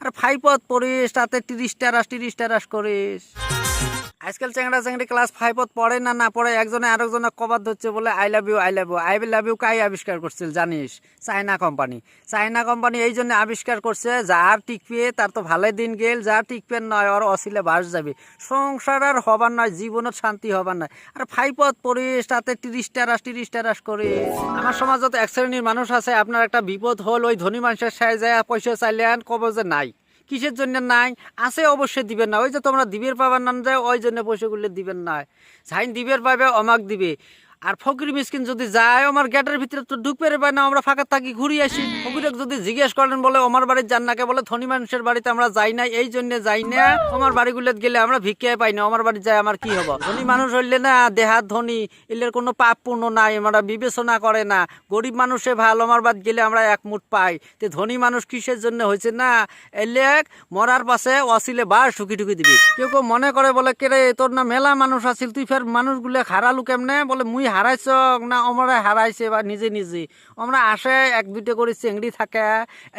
আর ফাইভত পড়িস তাতে তিরিশ টারাস তিরিশ টারাস করিস। আজকাল চ্যাংড়া চ্যাংড়ি ক্লাস ফাইভত পড়ে না না পড়ে, একজনে আরেকজনে কবাদ ধরছে বলে I love you I love you I love you কাই আবিষ্কার করছিল জানিস? চায়না কোম্পানি চায়না কোম্পানি এই জন্য আবিষ্কার করছে, যার টিকবে, তার তো ভালোই দিন গেল, যার টিকবে নয়, ওর অসিলে বাস যাবে। সংসার আর হবার নয় জীবনত শান্তি হবার নয়। আর ফাইভত পড়িস, তাতে তিরিশ টারাস তিরিশ টারাস করিস আমার সমাজত এক শ্রেণির মানুষ আছে, আপনার একটা বিপদ হল, ওই ধনী মানুষের সাই যায়, পয়সা চাইলেন কব যে নাই। কিসের জন্য নাই? আছে অবশ্যই দিবেন না। ওই যে তোমরা দিবের পাবার নাম যায় ওই জন্য পয়সাগুলো দিবেন না। সাইন দিবের পাবে অমাক দিবে। আর ফকির মিসকিন যদি যায় আমার গেটের ভিতরে তো ঢুক পেরে পায় না আমরা ফাঁকা থাকি, ঘুরি আসি। ফকিরক যদি জিজ্ঞেস করেন, বলে আমার বাড়ির যান নাকে বলে, ধনী মানুষের বাড়িতে আমরা যাই না এই জন্য যাই না। আমার বাড়িগুলোতে গেলে আমরা ভিক্ষে পাই না আমার বাড়ি যায় আমার কি হব? ধনী মানুষ হইলে না, দেহাত ধনী এলের কোনো পাপ পূর্ণ নাই আমরা বিবেচনা করে না। গরিব মানুষে ভালো আমার বাদ গেলে আমরা এক মুঠ পাই। তে ধনী মানুষ কিসের জন্য হয়েছে না? এলে মরার পাশে অসিলে বার ঠুকি ঠুকি দিবি। কেউ কেউ মনে করে, বলে কে রে তোর না মেলা মানুষ আছিল, তুই ফের মানুষগুলো হারালু কেমনে? বলে, মুই হারাইছ, না আমরা হারাইছে বা নিজে নিজে। আমরা আসে, এক দুটো করে চিংড়ি থাকে।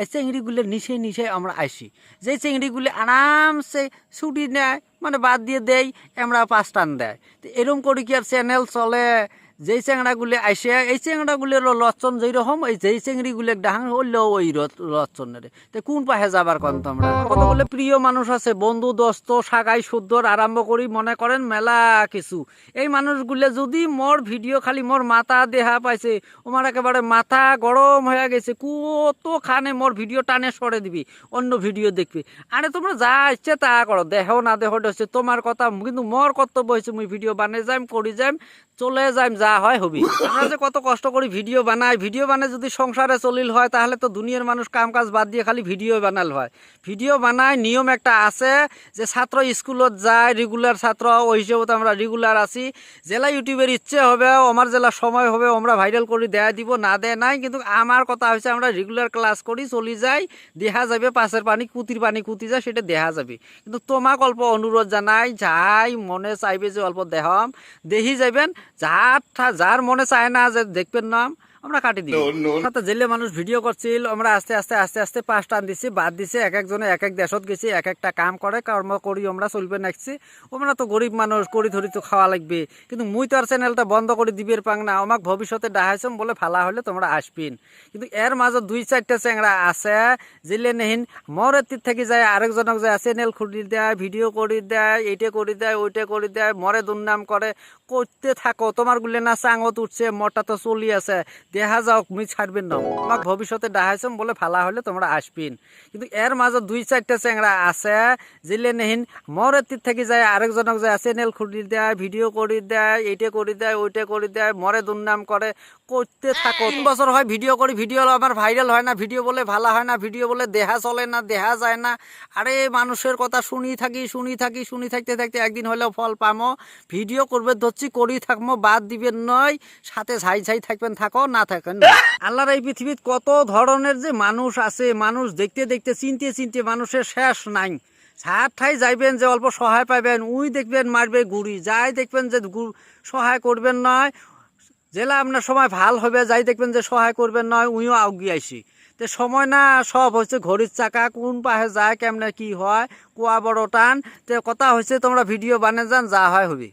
এই চেংড়িগুলো নিচে নিচে আমরা আইসি। যে চিংড়িগুলি আরামসে ছুটি নেয় মানে বাদ দিয়ে দেই, আমরা পাঁচ টান দেয়। তো এরকম করে কি আর চ্যানেল চলে? যেই চেংড়াগুলি আইসে, এই চেংড়াগুলির লচ্ছন যেই রকম, এই যেই চেংড়িগুলি ডাহাং হইলেও ওই লচ্ছনের তো কোন পাহে যাবার কন তোমরা? কতগুলো প্রিয় মানুষ আছে, বন্ধু, দোস্ত সাগাই শুদ্ধর আরম্ভ করি, মনে করেন মেলা কিছু। এই মানুষগুলো যদি মোর ভিডিও খালি মোর মাথা দেহা পাইছে আমার একেবারে মাথা গরম হয়ে গেছে কত খানে মোর ভিডিও টানে সরে দিবি, অন্য ভিডিও দেখবি। আরে তোমরা যা ইচ্ছে তা করো, দেহ না দেহ হচ্ছে তোমার কথা কিন্তু মোর কর্তব্য হয়েছে, মুই ভিডিও বানিয়ে যাইম, করি যাইম, চলে যাইম যা হয় হবি। আমরা যে কত কষ্ট করি ভিডিও বানাই ভিডিও বানাই যদি সংসারে চলিল হয়, তাহলে তো দুনিয়ার মানুষ কাম কাজ বাদ দিয়ে খালি ভিডিও বানাল হয়। ভিডিও বানাই, নিয়ম একটা আছে যে ছাত্র স্কুলত যায় রেগুলার ছাত্র, ওই হিসেবে আমরা রেগুলার আছি। জেলা ইউটিউবের ইচ্ছে হবে, আমার জেলা সময় হবে, আমরা ভাইরাল করে দেয়া দিব, না দেয় নাই, কিন্তু আমার কথা হচ্ছে আমরা রেগুলার ক্লাস করি, চলি যাই দেখা যাবে পাশের পানি, কুতির পানি কুতি যায়, সেটা দেখা যাবে। কিন্তু তোমাক অল্প অনুরোধ জানাই, যাই মনে চাইবে যে অল্প দেহম দেখি যাবেন থা- যার মনে চায় না যে দেখবেন নাম আমরা কাটি দিই সাথে জেলে মানুষ ভিডিও করছিল আমরা আস্তে আস্তে আস্তে আস্তে পাঁচ টান দিছি বাদ দিছে এক একজনে এক এক দেশত গেছি এক একটা কাম করে কর্ম করি আমরা চলবে নাকছি আমরা তো গরিব মানুষ করি ধরি তো খাওয়া লাগবে। কিন্তু মুই তো আর চ্যানেলটা বন্ধ করে দিবের পাং না আমাক ভবিষ্যতে ডাহাইছম বলে ফালা হলে তোমরা আসবিন। কিন্তু এর মাজত দুই চারটা চ্যাংরা আছে জিলে নেহিন মর এতির থেকে যায় আরেকজনক যায় চ্যানেল খুলি দেয় ভিডিও করে দেয় এইটা করে দেয় ওইটা করে দেয় মরে দুর্নাম করে করতে থাকো তোমার গুলে না চাঙত উঠছে মরটা তো চলি আছে। দেখা যাওক মুই ছাড়বেন না। আমাক ভবিষ্যতে ডাহাইছম বলে ফালা হলে তোমরা আসবিন। কিন্তু এর মাঝে দুই চারটা চেংরা আছে, জিলে নেহিন, মর এতির থেকে যায়, আরেকজনক যায় চ্যানেল খুলি দেয় ভিডিও করে দেয়, এইটা করে দেয়, ওইটা করে দেয় মরে দুর্নাম করে করতে থাকো। তিন বছর হয় ভিডিও করি ভিডিও আমার ভাইরাল হয় না ভিডিও বলে ভালো হয় না ভিডিও বলে দেহা চলে না দেহা যায় না। আরে মানুষের কথা শুনি থাকি শুনি থাকি শুনি থাকতে থাকতে একদিন হলেও ফল পামো। ভিডিও করবে ধরছি করি থাকব বাদ দিবেন নয়। সাথে ছাই ছাই থাকবেন থাকো না থাকেন। আল্লাহর এই পৃথিবীত কত ধরনের যে মানুষ আছে মানুষ দেখতে দেখতে চিনতে চিনতে মানুষের শেষ নাই। ঠাই যাইবেন যে অল্প সহায় পাইবেন উই দেখবেন মারবে গুড়ি যাই দেখবেন যে সহায় করবেন নয়। জেলা আপনার সময় ভালো হবে, যাই দেখবেন যে সহায় করবেন নয় উইও আগিয়ে আইসি। তো সময় না, সব হচ্ছে ঘড়ির চাকা, কোন পাহে যায়, কেমনে কি হয়, কুয়া বড় টান, তো কথা হচ্ছে তোমরা ভিডিও বানিয়ে যান, যা হয় হবি।